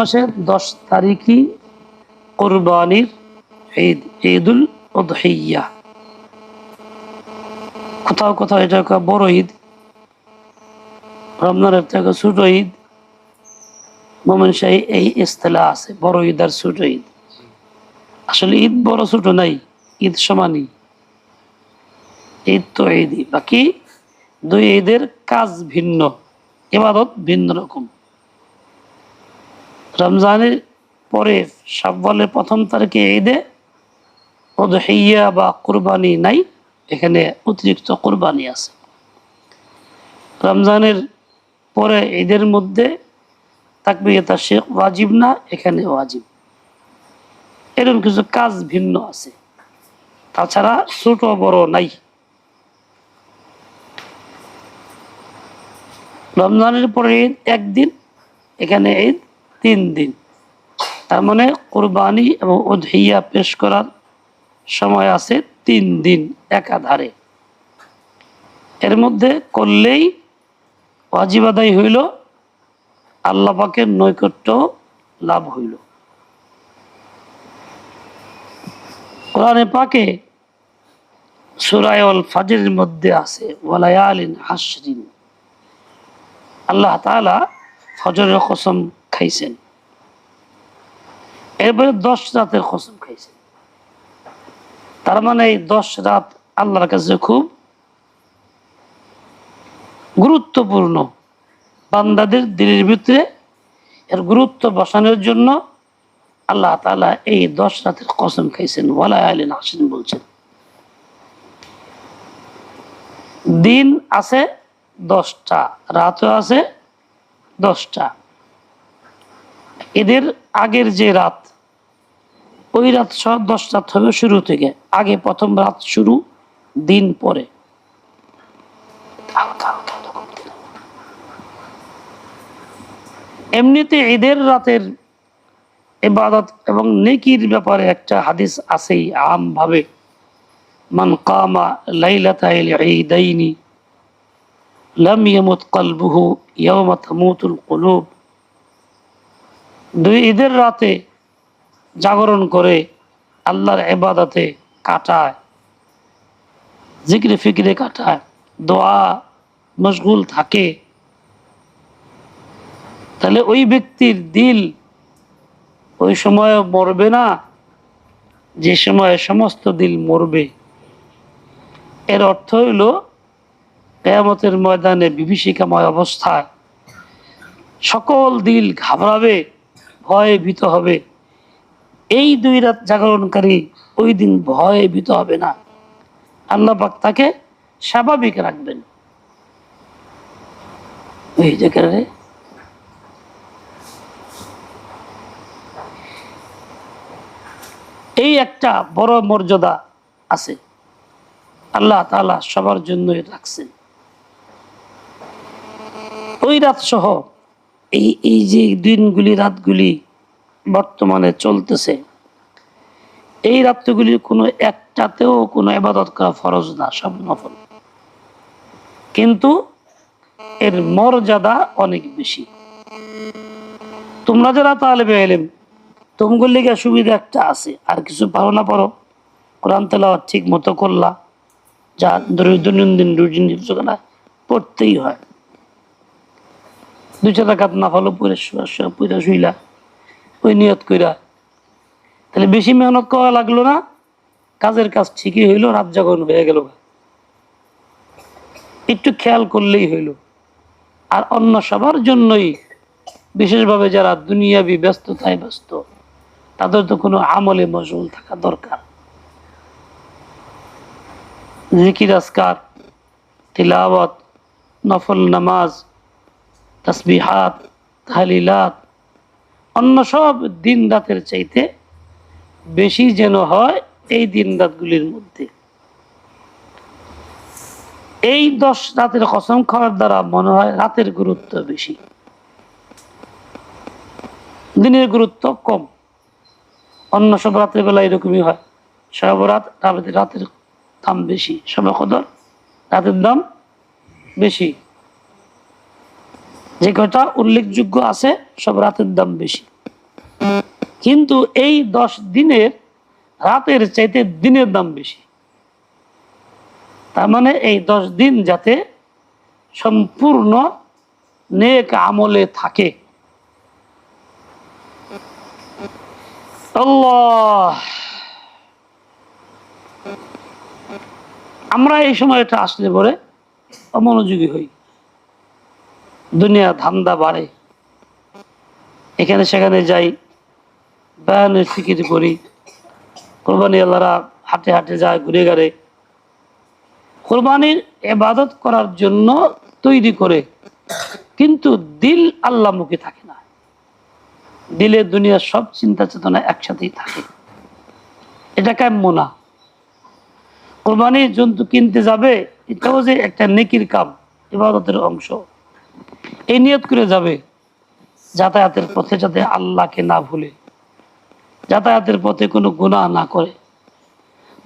মাসের দশ তারিখই কোরবানির ঈদ, ঈদুল কোথাও কোথাও এটা বড় ঈদ। থেকে ছোট ঈদ। মোমেন শাহী এই ইস্তেলা আছে, বড় ঈদ আর ছোট ঈদ। আসলে ঈদ বড় ছোট নাই, ঈদ সমানই। ঈদ তো ঈদই, বাকি দুই ঈদের কাজ ভিন্ন, ইবাদত ভিন্ন রকম। রমজানের পরে সাব্বালের প্রথম তারিখে ঈদে উদহিয়া বা কুরবানি নাই, এখানে অতিরিক্ত কুরবানি আছে। রমজানের পরে ঈদের মধ্যে তাকবিয়তা শেখ ওয়াজিব না, এখানে ওয়াজিব। এরকম কিছু কাজ ভিন্ন আছে। তাছাড়া ছোট বড় নাই। রমজানের পরে ঈদ একদিন, এখানে ঈদ তিন দিন। তার মানে কোরবানি এবং উদহিয়া পেশ করার সময় আছে তিন দিন একাধারে। এর মধ্যে করলেই ওয়াজিব আদায় হইল, আল্লাহ পাকের নৈকট্য লাভ হইল। কোরআনে পাকে সুরায়ল ফাজের মধ্যে আছে, ওয়ালায়ালিন হাসরিন আল্লাহ তাআলা ফজরের কসম খাইছেন। এরপরে দশ রাতের কসম খাইছেন। তার মানে এই দশ রাত আল্লাহর কাছে খুব গুরুত্বপূর্ণ। বান্দাদের দিনের ভিতরে এর গুরুত্ব বসানোর জন্য আল্লাহ তাআলা এই দশ রাতের কসম খাইছেন। ওয়ালা আলিন হাসিন বলছেন। দিন আছে দশটা, রাতও আছে দশটা। এদের আগের যে রাত ওই রাত সহ দশ রাত হবে শুরু থেকে। আগে প্রথম রাত শুরু দিন পরে। এমনিতে ঈদের রাতের ইবাদত এবং নেকির ব্যাপারে একটা হাদিস আছেই আম ভাবে মান কামা লাইলাতা লাইলাতাইল ঈদাইনি লাম ইয়ামুত কলবুহু ইয়াওমা তামুতুল কুলুব। দুই ঈদের রাতে জাগরণ করে আল্লাহর এবাদাতে কাটায়, জিক্রে ফিক্রে কাটায়, দোয়া মশগুল থাকে। তাহলে ওই ব্যক্তির দিল ওই সময় মরবে না, যে সময় সমস্ত দিল মরবে। এর অর্থ হইল, কেয়ামতের ময়দানে বিভীষিকাময় অবস্থায় সকল দিল ঘাবড়াবে। ভয়ে ভীত হবে। এই দুই রাত জাগরণকারী ওই দিন ভয়ে ভীত হবে না। আল্লাহ পাক তাকে স্বাভাবিক রাখবেন। এই একটা বড় মর্যাদা আছে। আল্লাহ তাআলা সবার জন্যই রাখছেন। ওই রাত সহ এই এই যে দিনগুলি, রাতগুলি বর্তমানে চলতেছে, এই রাত্রগুলির কোনো একটাতেও কোনো এবাদত করা ফরজ না, সব নফল। কিন্তু এর মর্যাদা অনেক বেশি। তোমরা যারা তালেবে এলেম তোমাগুর লিগে সুবিধা একটা আছে, আর কিছু পারো না পারো, কোরআন তেলাওয়াত ঠিক মতো করলা, যা দৈনন্দিন রুটিন না, পড়তেই হয়। দুই চার কাত না ফলো পরে শুইলা। ওই নিয়ত কইরা। তাহলে বেশি মেহনত করা লাগল না। কাজের কাজ ঠিকই হইল, রাত জাগরণ হয়ে গেল একটু খেয়াল করলেই হইল। আর অন্য সবার জন্যই, বিশেষভাবে যারা দুনিয়াবি ব্যস্ততায় ব্যস্ত, তাদের তো কোনো আমলে মশগুল থাকা দরকার। জিকির আসকার তিলাওয়াত, নফল নামাজ তসবিহাত, তাহলিলাত, অন্য সব দিন রাতের চাইতে বেশি যেন হয় এই দিন রাতগুলির মধ্যে। এই দশ রাতের কসম খাওয়ার দ্বারা মনে হয় রাতের গুরুত্ব বেশি। দিনের গুরুত্ব কম। অন্য সব রাতের বেলা এরকমই হয়। সব রাত রাতের দাম বেশি। সবে কদর রাতের দাম বেশি। যে কয়টা উল্লেখযোগ্য আছে, সব রাতের দাম বেশি। কিন্তু এই দশ দিনের, রাতের চাইতে দিনের দাম বেশি। তার মানে এই দশ দিন যাতে সম্পূর্ণ নেক আমলে থাকে। আমরা এই সময়টা আসলে পরে অমনোযোগী হই। দুনিয়া ধান্দা বাড়ে। এখানে সেখানে যাই, বয়ানের ফিকির করি। কোরবানি আল্লাহরা হাটে হাটে যায়, ঘুরে ঘাড়ে কোরবানির এবাদত করার জন্য তৈরি করে, কিন্তু দিল আল্লাহমুখী থাকে না। দিলে দুনিয়ার সব চিন্তা চেতনা একসাথেই থাকে। এটা কাম্য না? কোরবানির জন্তু কিনতে যাবে, এটাও যে একটা নেকির কাম, ইবাদতের অংশ। এই নিয়ত করে যাবে। যাতায়াতের পথে যাতে আল্লাহকে না ভুলে, যাতায়াতের পথে কোনো গুনাহ না করে,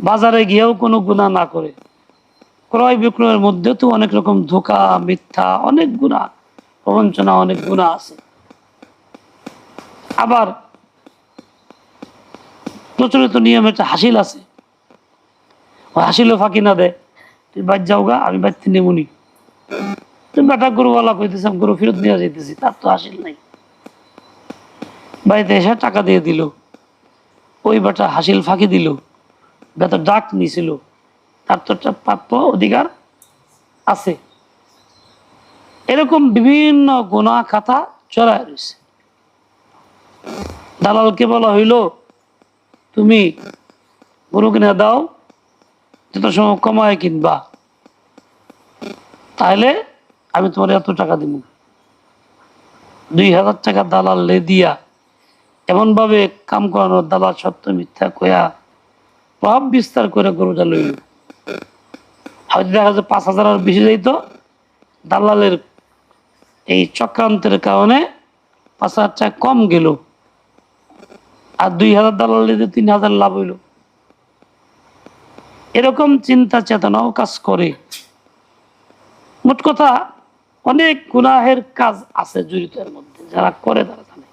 বাজারে গিয়েও কোনো গুনাহ না করে। ক্রয় বিক্রয়ের মধ্যে তো অনেক রকম ধোকা, মিথ্যা, অনেক গুণা প্রবঞ্চনা, অনেক গুণা আছে। আবার প্রচলিত নিয়ম একটা হাসিল আছে। হাসিলও ফাঁকি না দেয়। তুই বাদ যাও গা আমি বাড়তে নেমুনি। গরুওয়ালা আমি গরু ফেরত নিয়ে তার তো নাই। বাড়িতে এসে টাকা দিয়ে দিল। ওই বেটা হাসিল ফাঁকি দিল। ডাক তার তো একটা প্রাপ্য অধিকার আছে। এরকম বিভিন্ন গুণা খাতা চড়ায় রয়েছে। দালালকে বলা হইল, তুমি গরু কিনে দাও, যত সময় কমায় কিনবা। তাহলে আমি তোমার এত টাকা দিব দুই হাজার টাকা দালাল লে দিয়া এমনভাবে কাম করানোর দালাল সত্য মিথ্যা কয়া প্রভাব বিস্তার করে গরুটা লইল। হয়তো দেখা যাচ্ছে পাঁচ হাজার আর বেশি যাইত। দালালের এই চক্রান্তের কারণে পাঁচ হাজার টাকা কম গেল। আর দুই হাজার দালাল দিতে তিন হাজার লাভ হইল। এরকম চিন্তা চেতনাও কাজ করে। মোট কথা অনেক গুনাহের কাজ আছে জড়িত এর মধ্যে, যারা করে তারা জানে।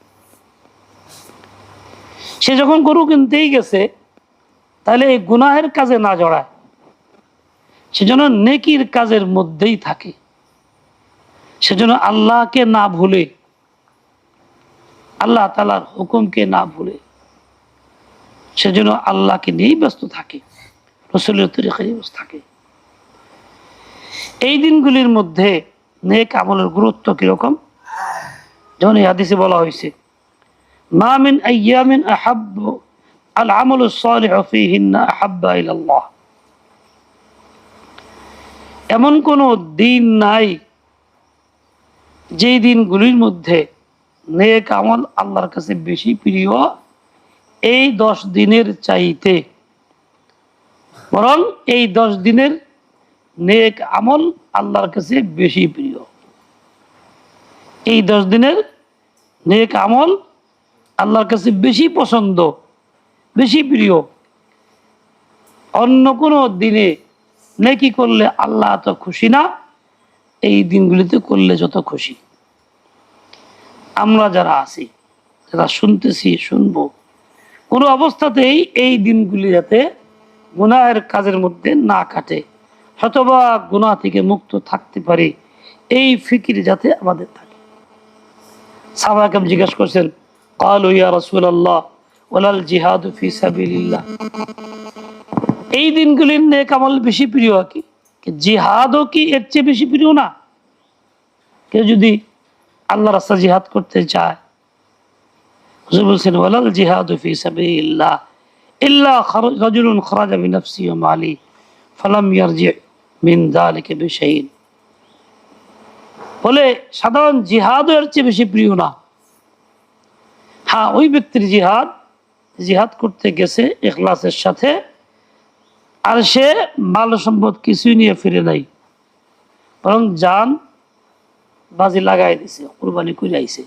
সে যখন গরু কিনতেই গেছে, তাহলে এই গুনাহের কাজে না জড়ায়। সেজন্য নেকির কাজের মধ্যেই থাকে। সেজন্য আল্লাহকে না ভুলে, আল্লাহ তালার হুকুমকে না ভুলে, সেজন্য আল্লাহকে নিয়েই ব্যস্ত থাকে, রসুলের তরিকায় থাকে। এই দিনগুলির মধ্যে নেক আমলের গুরুত্ব কীরকম? যেমন এই হাদিসে বলা হয়েছে মামিন আহাব্ব আল আমল আহাব্বা এমন কোন দিন নাই যেই দিনগুলির মধ্যে নেক আমল আল্লাহর কাছে বেশি প্রিয়, এই দশ দিনের চাইতে। বরং এই দশ দিনের নেক আমল আল্লাহর কাছে বেশি প্রিয়। এই দশ দিনের নেক আমল আল্লাহর কাছে বেশি পছন্দ, বেশি প্রিয়। অন্য কোনো দিনে নেকি করলে আল্লাহ এত খুশি না, এই দিনগুলিতে করলে যত খুশি। আমরা যারা আছি, যারা শুনতেছি, শুনব, কোনো অবস্থাতেই এই দিনগুলি যাতে গুনাহের কাজের মধ্যে না কাটে হতবা গুনাহ থেকে মুক্ত থাকতে পারে, এই ফিকির যাতে আমাদের থাকে। সাহাবাহাম জিজ্ঞেস করছেন, কালু ইয়া রাসূলুল্লাহ ওয়ালাল জিহাদু ফি সাবিলিল্লাহ? এই দিনগুলির নেক আমল বেশি প্রিয় কি? জিহাদও কি এর চেয়ে বেশি প্রিয় না? কেউ যদি আল্লাহ রাস্তা জিহাদ করতে চায় বলছেন ওয়ালাল জিহাদু ফি সাবিলিল্লাহ, ইল্লা রাজুলুন খারাজা বিনাফসি ওয়া মালি, ফালাম ইয়ারজি মিন যালিকা বিশাইইন বলে সাধারণ জিহাদও এর চেয়ে বেশি প্রিয় না। হ্যাঁ ওই ব্যক্তির জিহাদ জিহাদ করতে গেছে ইখলাসের সাথে, আর সে মাল সম্পদ কিছুই নিয়ে ফিরে নাই। বরং যান বাজি লাগাই দিছে, কোরবানি করে আইছে।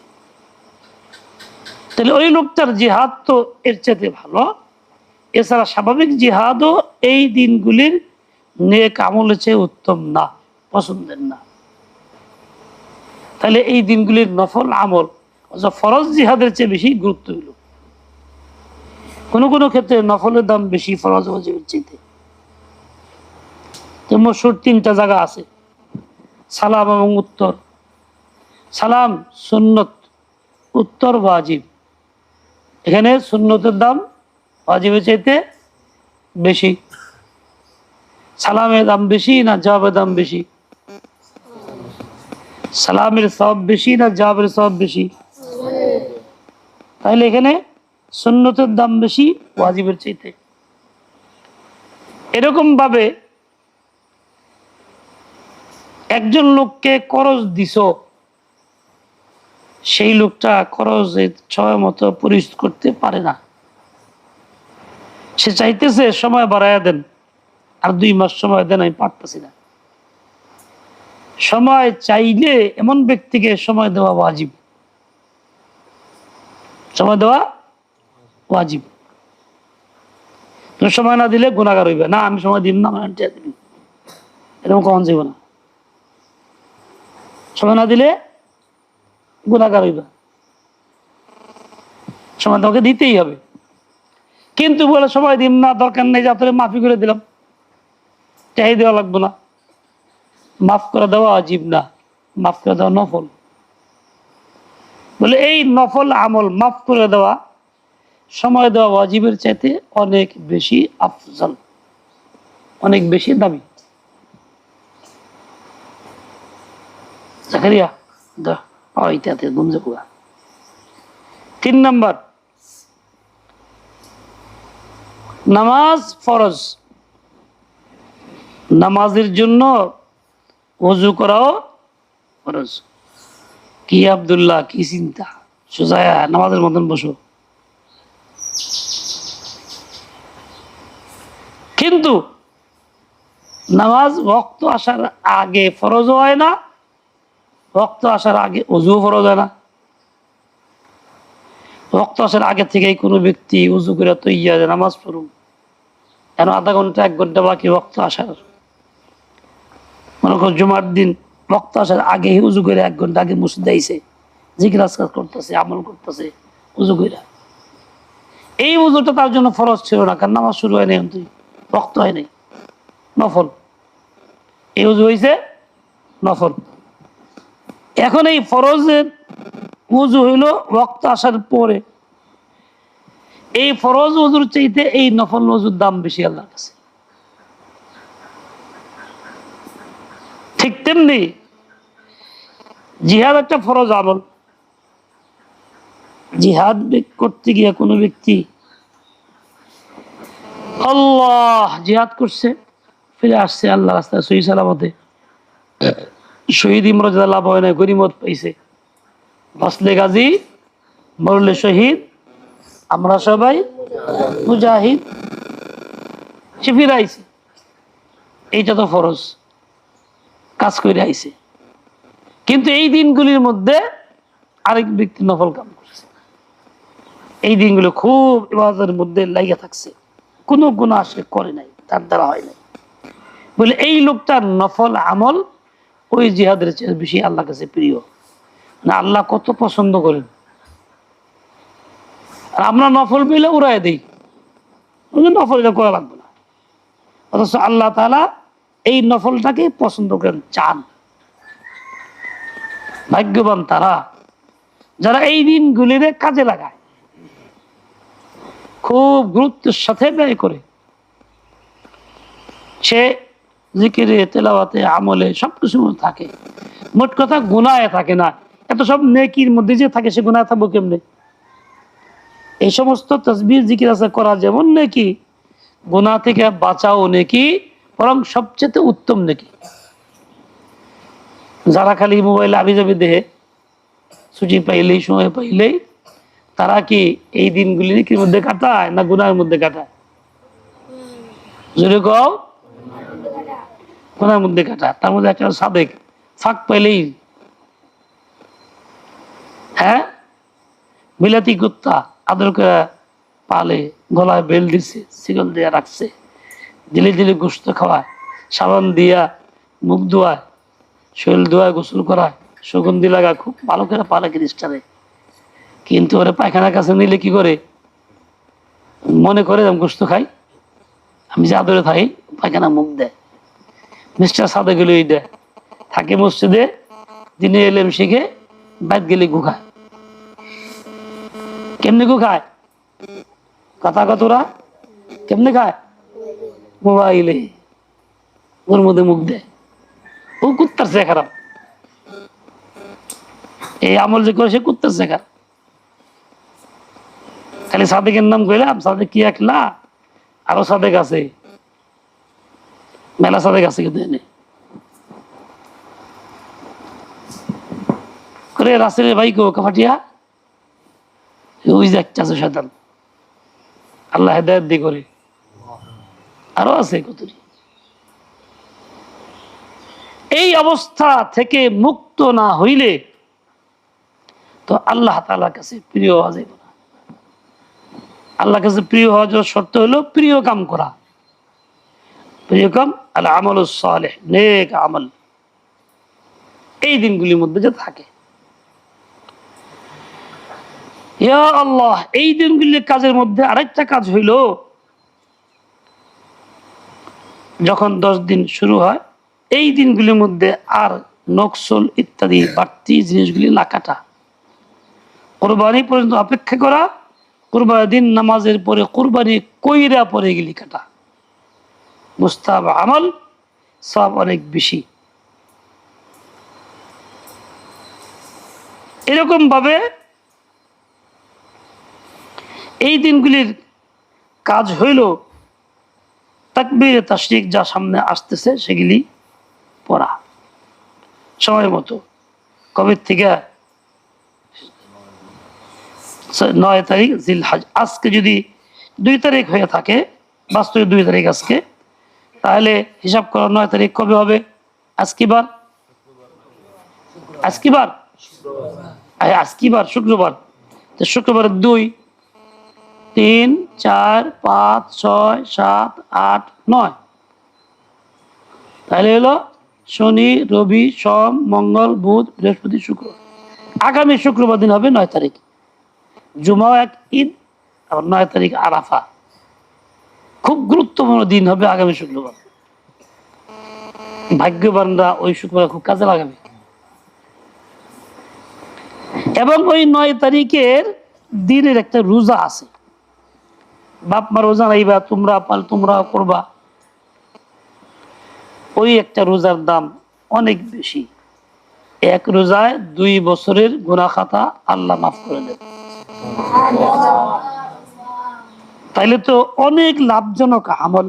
তাহলে ওই লোকটার জিহাদ তো এর চাইতে ভালো। এছাড়া স্বাভাবিক জিহাদও এই দিনগুলির নেক আমল চেয়ে উত্তম না, পছন্দের না। তাহলে এই দিনগুলির নফল আমল ফরজ জিহাদের চেয়ে বেশি গুরুত্ব হইল। কোনো কোনো ক্ষেত্রে নফলের দাম বেশি ফরজ ওয়াজিবের চাইতে তো মশুর তিনটা জায়গা আছে। সালাম এবং উত্তর। সালাম, সুন্নত, উত্তর, ওয়াজিব। এখানে সুন্নতের দাম ওয়াজিবের চাইতে বেশি। সালামের দাম বেশি না জবাবের দাম বেশি? সালামের সব বেশি না জবাবের সব বেশি? তাহলে এখানে সুন্নতের দাম বেশি, ওয়াজিবের চাইতে। এরকম ভাবে একজন লোককে করজ দিছ, সেই লোকটা খরচের ছয় মতো পরিশোধ করতে পারে না। সে চাইতেছে সময় বাড়াইয়া দেন, আর দুই মাস সময় দেন, আমি পারতেছি না। সময় চাইলে এমন ব্যক্তিকে সময় দেওয়া ওয়াজিব। সময় দেওয়া ওয়াজিব। তুমি সময় না দিলে গুণাগার হইবে। না, আমি সময় দিব না এরকম কখন যাইব না সময় না দিলে গুণাগার হইবে। সময় তোমাকে দিতেই হবে। কিন্তু বলে, সময় দিন না, দরকার নেই, যা তোরে মাফি করে দিলাম। চাই দেওয়া লাগবে না। মাফ করে দেওয়া অজীব না, মাফ করে দেওয়া নফল। বলে এই নফল আমল মাফ করে দেওয়া, সময় দেওয়া অজীবের চাইতে অনেক বেশি আফজল, অনেক বেশি দামি। তিন নম্বর, নামাজ ফরজ। নামাজের জন্য অজু করাও ফরজ। কি আব্দুল্লাহ, কি চিন্তা? সোজায়া, নামাজের মতন বসো। কিন্তু নামাজ রক্ত আসার আগে ফরজ হয় না রক্ত আসার আগে অজু ফরজ হয় না। রক্ত আসার আগে থেকেই কোনো ব্যক্তি উজু করে তো ইয়া নামাজ পড়ুক। কেন আধা ঘণ্টা, এক ঘণ্টা বাকি রক্ত আসার? মনে করো জুমার দিন রক্ত আসার আগে উজু করে এক ঘণ্টা আগে মুসুদ দিয়েছে জিজ্ঞাস করতেছে, আমল করতেছে, উজু করে এই উজুটা তার জন্য ফরজ ছিল না, কারণ নামাজ শুরু হয় নাই তুই রক্ত হয় নাই, নফল। এই উজু হয়েছে নফল। এখন এই ফরজের উজু হইল রক্ত আসার পরে। এই ফরজ উজুর চাইতে এই নফল উজুর দাম বেশি আল্লাহর কাছে। ঠিক তেমনি জিহাদ একটা ফরজ আমল। জিহাদ করতে গিয়ে কোনো ব্যক্তি আল্লাহ জিহাদ করছে, ফিরে আসছে আল্লাহ রাস্তায় সহি সালামতে। শহীদ ইমরাজা লাভ হয় না গরিমত পাইছে। বাসলে গাজী, মরলে শহীদ, আমরা সবাই মুজাহিদ। সে ফিরে আইছে এইটা তো ফরজ। কাজ করে আইছে। কিন্তু এই দিনগুলির মধ্যে আরেক ব্যক্তি নফল কাম করছে। এই দিনগুলো খুব ইবাদতের মধ্যে লাগিয়ে থাকছে। কোনো গুণা সে করে নাই, তার দ্বারা হয় নাই। বলে এই লোকটার নফল আমল ওই জিহাদের চেয়ে বেশি আল্লাহ কাছে প্রিয়। না, আল্লাহ কত পছন্দ করেন। আর আমরা নফল পেলে উড়াই দিই। নফল এটা করা লাগবে না। অথচ আল্লাহ তালা এই নফলটাকে পছন্দ করেন, চান। ভাগ্যবান তারা, যারা এই দিনগুলিরে কাজে লাগায়। খুব গুরুত্বের সাথে ব্যয় করে। সে জিকিরে, তেলাওয়াতে, আমলে সব কিছু থাকে। মোট কথা গুনায় থাকে না। এত সব নেকির মধ্যে যে থাকে সে গুনায় থাকব কেমনে? এই সমস্ত তসবির জিকির আছে করা যেমন নেকি, গুনাহ থেকে বাঁচাও নেকি বরং সবচেয়ে উত্তম নেকি যারা খালি মোবাইলে আবি যাবি দেহে ছুটি পাইলেই, সময় পাইলেই, তারা কি এই দিনগুলি নেকির মধ্যে কাটায় না গুনার মধ্যে কাটায়? গুনার মধ্যে কাটায়, তার মধ্যে একটা সাবেক ফাঁক পাইলেই। হ্যাঁ? বিলাতি কুত্তা আদর করে পালে, গলায় বেল দিছে শিকল দিয়ে রাখছে। দিলে দিলে গোস্ত খাওয়ায়, সাবান দিয়া, মুখ ধোয়ায়, শরীর ধোয়ায়, গোসল করায়, সুগন্ধি লাগা খুব ভালো করে পারে খ্রিস্টানে। কিন্তু ওরা পায়খানার কাছে নিলে কি করে? মনে করে আমি গোস্ত খাই, আমি যে আদরে থাকি, পায়খানা মুখ দেয়। মিস্টার সাদে গেলে ওই দেয়। থাকে মসজিদে, দিনে এলেম শিখে বাইত গেলে গুখায় কেমনি গুখায় কথা কতরা কেমনে খায়? মোবাইলে ওর মধ্যে মুখ দেয়। ও কুত্তার সে খারাপ এই আমল যে করে সে কুত্তার সে খারাপ খালি সাদেকের নাম কইলাম, সাদেক কি এক একলা আরও সাদেক আছে। মেলা সাদেক আছে কিন্তু এনে। করে রাসেলের ভাই কো, কাফাটিয়া? ওই যে একটা আছে শয়তান। আল্লাহ হেদায়ত দিয়ে করে। আরও আছে কতটি? এই অবস্থা থেকে মুক্ত না হইলে তো আল্লাহ তাআলার কাছে প্রিয় হওয়া যাবে না। আল্লাহ কাছে প্রিয় হওয়ার জন্য শর্ত হলো প্রিয় কাম করা। প্রিয় কাম আল আমল সালেহ, নেক আমল। এই দিনগুলির মধ্যে যে থাকে। ইয়া আল্লাহ, এই দিনগুলির কাজের মধ্যে আরেকটা কাজ হইল যখন দশ দিন শুরু হয়, এই দিনগুলির মধ্যে আর নকশল ইত্যাদি বাড়তি জিনিসগুলি না কাটা। কোরবানি পর্যন্ত অপেক্ষা করা, কোরবানি দিন নামাজের পরে কোরবানি কইরা পরে গেলি কাটা। মুস্তাব আমল সব অনেক বেশি। এরকম ভাবে এই দিনগুলির কাজ হইল তাকবীর, তাশরিক যা সামনে আসতেছে সেগুলি পড়া। সময় মতো। কবে থেকে? নয় তারিখ জিলহাজ। আজকে যদি দুই তারিখ হয়ে থাকে, বাস্তবে দুই তারিখ আজকে, তাহলে হিসাব করো নয় তারিখ কবে হবে? আজকে বার? আজকে বার? আরে আজকে বার, শুক্রবার। শুক্রবারের দুই তিন, চার, পাঁচ, ছয়, সাত, আট, নয়। তাহলে হলো শনি, রবি, সোম, মঙ্গল, বুধ, বৃহস্পতি, শুক্র। আগামী শুক্রবার দিন হবে নয় তারিখ। জুমাও এক ঈদ আর নয় তারিখ আরাফা। খুব গুরুত্বপূর্ণ দিন হবে আগামী শুক্রবার। ভাগ্যবানরা ওই শুক্রবার খুব কাজে লাগাবে। এবং ওই নয় তারিখের দিনের একটা রোজা আছে। বাপ মা রোজা নাইবা তোমরা পাল, তোমরা করবা। ওই একটা রোজার দাম অনেক বেশি। এক রোজায় দুই বছরের গুনা খাতা আল্লাহ মাফ করে দেবে। তাইলে তো অনেক লাভজনক আমল,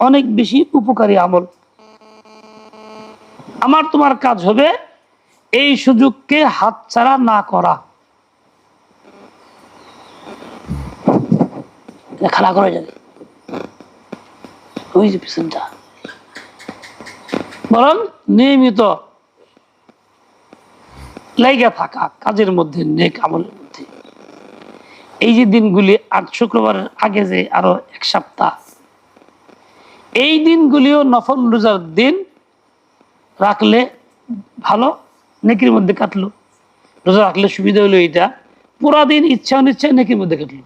অনেক বেশি উপকারী আমল। আমার তোমার কাজ হবে এই সুযোগকে হাতছাড়া না করা। খেলা করা যাবে। ওই যে পিছনটা। বরং নিয়মিত লাইগা থাকা কাজের মধ্যে নেক আমলের মধ্যে। এই যে দিনগুলি আট শুক্রবারের আগে যে আরও এক সপ্তাহ, এই দিনগুলিও নফল রোজার দিন রাখলে ভালো, নেকির মধ্যে কাটলো। রোজা রাখলে সুবিধা হলো এটা পুরা দিন ইচ্ছা অনিচ্ছা নেকির মধ্যে কাটলো।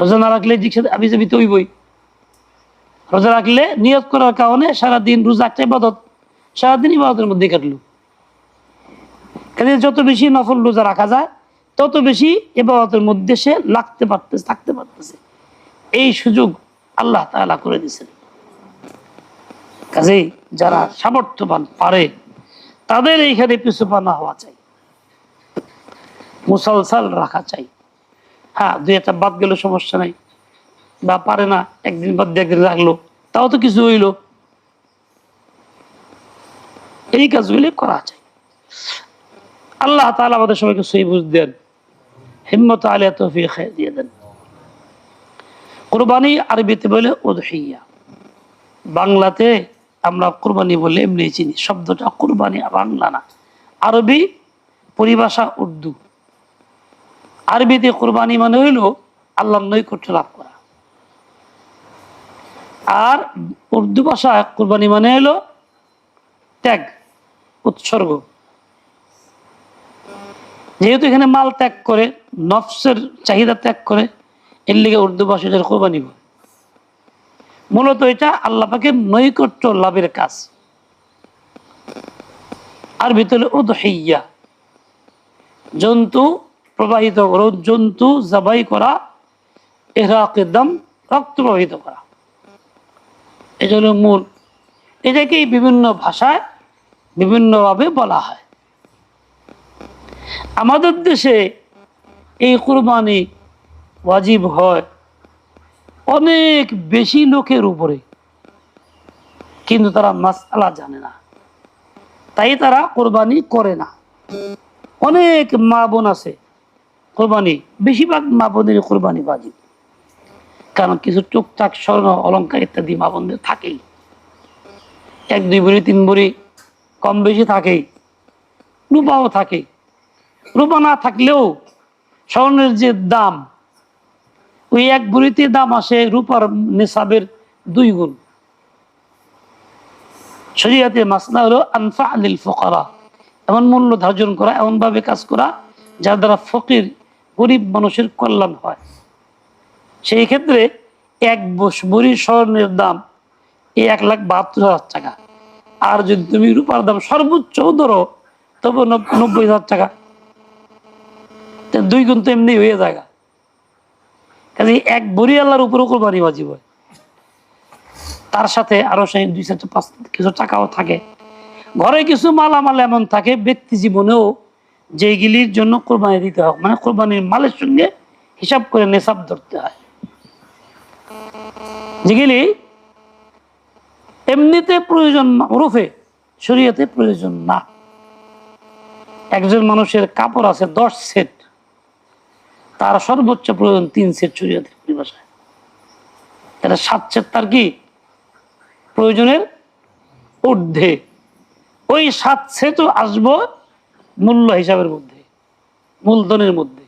রোজা না রাখলে জিজ্ঞাসা আমি যাবি তো বই রোজা রাখলে নিয়ত করার কারণে সারাদিন রোজা একটা ইবাদত, সারাদিন ইবাদতের মধ্যে কাটলো। কাজে যত বেশি নফল রোজা রাখা যায়, তত বেশি ইবাদতের মধ্যে সে লাগতে পারতেছে, থাকতে পারতেছে। এই সুযোগ আল্লাহ তাআলা করে দিয়েছেন। কাজেই যারা সামর্থ্যবান পারে, তাদের এইখানে পিছু পানা হওয়া চাই। মুসলসাল রাখা চাই। হ্যাঁ দুই একটা বাদ গেল সমস্যা নাই। বা পারে না, একদিন বাদ দিয়ে একদিন রাখল। তাও তো কিছু হইল। এই কাজগুলি করা চাই আল্লাহ তাআলা আমাদের সবাইকে সই বুঝ দেন। হিম্মত, আলিয়া, তৌফিক দিয়ে দেন। কোরবানি আরবিতে বলে উদহিয়া। বাংলাতে আমরা কোরবানি বলে এমনি চিনি। শব্দটা কোরবানি, বাংলা না। আরবি পরিভাষা উর্দু। আরবিতে কোরবানি মানে হইল আল্লাহর নৈকট্য লাভ করা। আর উর্দু ভাষা কোরবানি মানে হলো ত্যাগ, উৎসর্গ। যেহেতু এখানে মাল ত্যাগ করে, নফসের চাহিদা ত্যাগ করে, এর লিগে উর্দু ভাষাদের কোরবানি করে মূলত এটা আল্লাপাকে নৈকট্য লাভের কাজ। আর ভিতরে উদহিয়া, জন্তু প্রবাহিত করা জন্তু জবাই করা এহরাকের দাম, রক্ত প্রবাহিত করা। এটা মূল, এটাকেই বিভিন্ন ভাষায় বিভিন্নভাবে বলা হয়। আমাদের দেশে এই কোরবানি ওয়াজিব হয় অনেক বেশি লোকের উপরে, কিন্তু তারা মাসালা জানে না। তাই তারা কোরবানি করে না। অনেক মা বোন আছে কোরবানি, বেশিরভাগ মা বোনের কোরবানি বাজিব। কারণ কিছু টুকটাক স্বর্ণ অলঙ্কার ইত্যাদি মা বোনদের থাকেই। এক, দুই বুড়ি, তিন বুড়ি কম বেশি থাকেই। রূপাও থাকে। রূপা না থাকলেও স্বর্ণের যে দাম, ওই এক বুড়িতে দাম আসে রূপার নেশাবের দুই গুণ। শরীয়তে মাসনা হলো আনফা আলিল ফকরা। এমন মূল্য ধার্জন করা, এমনভাবে কাজ করা, যার দ্বারা ফকির গরিব মানুষের কল্যাণ হয়। সেই ক্ষেত্রে এক ভরি স্বর্ণের দাম এই এক লাখ বাহাত্তর হাজার টাকা। আর যদি তুমি রূপার দাম সর্বোচ্চ ধরো, তবে নব্বই হাজার টাকা। দুই গুণ তো এমনি হয়ে যায় কাজে এক বড়ি আল্লাহর উপরও কোরবানি বাজিব। তার সাথে আরও সেই দুই চারটে পাঁচ কিছু টাকাও থাকে। ঘরে কিছু মালামাল এমন থাকে, ব্যক্তি জীবনেও যেগুলির জন্য কোরবানি দিতে হয় মানে কোরবানির মালের সঙ্গে হিসাব করে নেশাব ধরতে হয়। যেগুলি এমনিতে প্রয়োজন না, ওরফে শরীয়তে প্রয়োজন না। একজন মানুষের কাপড় আছে দশ সেট, তার সর্বোচ্চ প্রয়োজন তিন সেট শরীয়তের পরিভাষায় এটা সাত সেট তার কি? প্রয়োজনের ঊর্ধ্বে। ওই সাত সেটও আসব মূল্য হিসাবের মধ্যে, মূলধনের মধ্যে।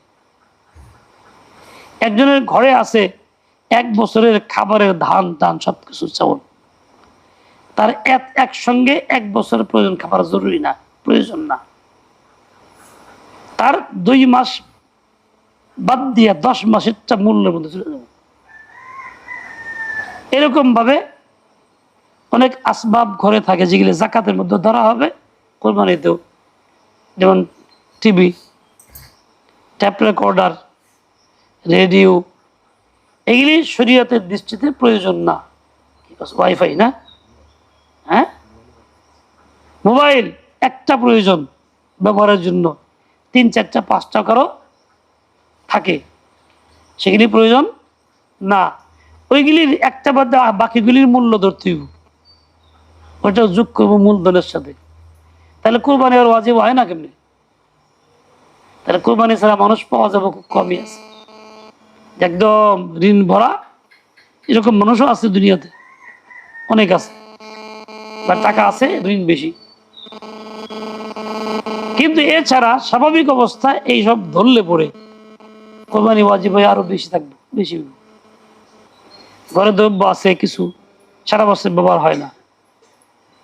একজনের ঘরে আছে এক বছরের খাবারের ধান, টান সবকিছু চাউল তার এক, একসঙ্গে এক বছরের প্রয়োজন খাবার জরুরি না, প্রয়োজন না। তার দুই মাস বাদ দিয়ে দশ মাসেরটা মূল্যের মধ্যে চলে যাবে। এরকম ভাবে অনেক আসবাব ঘরে থাকে যেগুলি জাকাতের মধ্যে ধরা হবে, কোরবানিতেও যেমন টিভি, ট্যাপ রেকর্ডার, রেডিও, এগুলি শরীয়তের দৃষ্টিতে প্রয়োজন না। ওয়াইফাই না? হ্যাঁ? মোবাইল একটা প্রয়োজন ব্যবহারের জন্য। তিন, চারটা, পাঁচটা করো থাকে। সেগুলি প্রয়োজন না। ওইগুলির একটা বাদ বাকিগুলির মূল্য ধরতে ওইটা যোগ করব মূলধনের সাথে। তাহলে কোরবানি আর ওয়াজিব হয় না কেমনি? তাহলে কোরবানি ছাড়া মানুষ পাওয়া যাবে খুব কমই আছে। একদম ঋণ ভরা, এরকম মানুষও আছে দুনিয়াতে, অনেক আছে। বা টাকা আছে, ঋণ বেশি। কিন্তু এছাড়া স্বাভাবিক অবস্থায় এইসব ধরলে পড়ে কোরবানি ওয়াজিব হয়ে আরও বেশি থাকবে, বেশি ঘরে দ্রব্য আছে কিছু, সারা বছর ব্যবহার হয় না।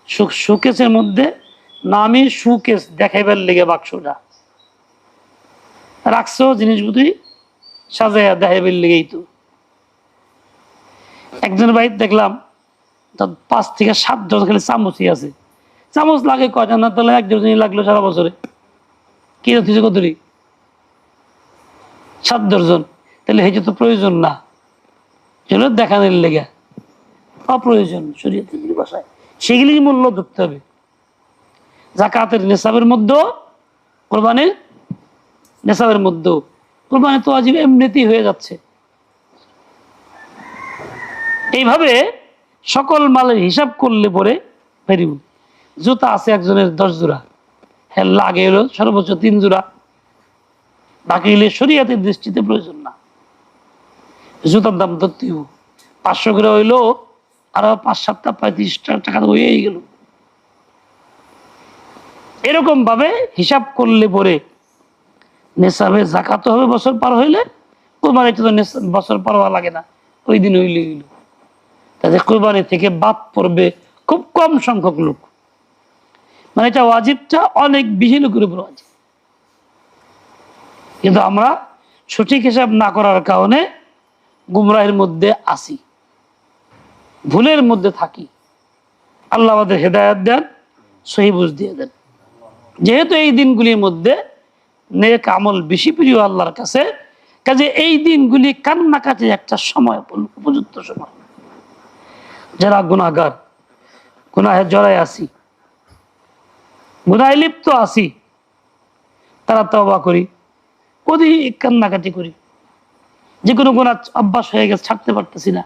সুখ শোকেসের মধ্যে নামি সুকেস দেখাইবার লেগে বাক্সটা। রাখছো জিনিসগুলি, সাজাইয়া দেখাইবার লেগেই তো। একজনের বাড়িতে দেখলাম, তার পাঁচ থেকে সাত জন খালি চামচই আছে। চামচ লাগে কয়টা না, তাহলে এক ডজনই লাগল সারা বছরে। কি তুই কতরি সাত দশজন তাহলে হেঁটে তো প্রয়োজন না। দেখানোর লেগে। অপ্রয়োজন, শরীয়তের ভাষায় সেগুলির মূল্য ধরতে হবে। জাকাতের নেশাবের মধ্যেও কোরবানির নেশাবের মধ্যেও কোরবানি তো আজীব এমনিতেই হয়ে যাচ্ছে। এইভাবে সকল মালের হিসাব করলে পরে ভেরিব জুতা আছে একজনের দশ জোড়া। হ্যাঁ লাগে এলো সর্বোচ্চ তিন জোড়া। বাকি হলে শরীয়তের দৃষ্টিতে প্রয়োজন না। জুতার দাম ধরতে হইব। পাঁচশো করে হইল আরও পাঁচ সাতটা পঁয়ত্রিশ টাকা হয়েই গেল। এরকম ভাবে হিসাব করলে পরে নেশাবে জাকাত হবে বছর পার হইলে, কোরবানিতে তো বছর পার হওয়া লাগে না, ওই দিন হইলে গেল তাতে কোরবানি থেকে বাদ পড়বে খুব কম সংখ্যক লোক। মানে এটা ওয়াজিবটা অনেক বেশি লোকের উপর ওয়াজিব। কিন্তু আমরা সঠিক হিসাব না করার কারণে গুমরাহের মধ্যে আসি। ভুলের মধ্যে থাকি। আল্লাহ আমাদের হেদায়ত দেন, সহি বুঝ দিয়ে দেন। যেহেতু এই দিনগুলির মধ্যে নেক আমল বেশি প্রিয় আল্লাহর কাছে, কাজে এই দিনগুলি কান্নাকাটি একটা সময় উপযুক্ত সময়। যারা গুণাগার গুনাহে জড়াই আসি গুনায় লিপ্ত আসি তারা তবা করি, অধিক কান্নাকাটি করি। যে কোনো গুণা অভ্যাস হয়ে গেছে, ছাড়তে পারতেছি না।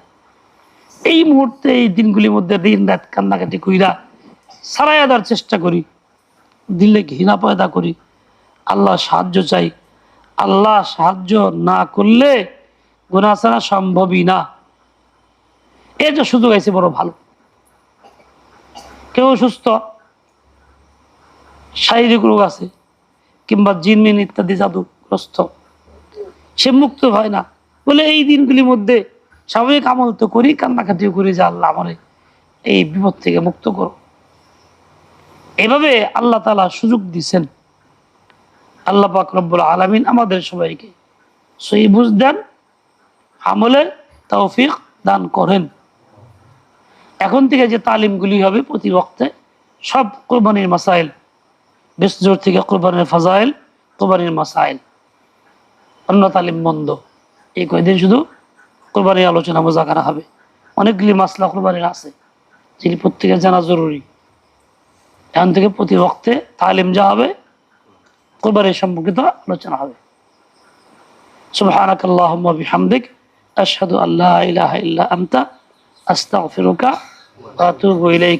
এই মুহূর্তে, এই দিনগুলির মধ্যে দিন রাত কান্নাকাটি কইরা সারাই দেওয়ার চেষ্টা করি। দিলে ঘৃণা পয়দা করি। আল্লাহ সাহায্য চাই। আল্লাহ সাহায্য না করলে গুণা ছাড়া সম্ভবই না। এটা সুযোগ আছে বড় ভালো। কেউ সুস্থ শারীরিক রোগ আছে কিংবা জিনমিন ইত্যাদি জাদুগ্রস্ত, সে মুক্ত হয় না। বলে এই দিনগুলির মধ্যে স্বাভাবিক আমল তো করি, কান্নাকাটিও করি যে আল্লাহ আমারে এই বিপদ থেকে মুক্ত করো এভাবে আল্লাহ তালা সুযোগ দিছেন আল্লাহ পাক রব্বুল আলমিন আমাদের সবাইকে সহি বুঝ দেন আমলে তৌফিক দান করেন। এখন থেকে যে তালিমগুলি হবে প্রতি বক্তে সব কোরবানির মাসাইল, বেশ জোর থেকে কোরবানির ফাজাইল, কোরবানির মাসাইল। অন্য তালিম বন্ধ। এই কয়দিন শুধু কোরবানির আলোচনা মোজাকারা হবে। অনেকগুলি মাসলা কোরবানির আছে, যেগুলি প্রত্যেকের জানা জরুরি। এখন থেকে প্রতি বক্তে তালিম যা হবে কোরবানির সম্পর্কিত আলোচনা হবে سبحانك اللهم وبحمدك أشهد أن لا إله إلا أنت أستغفرك وأتوب إليك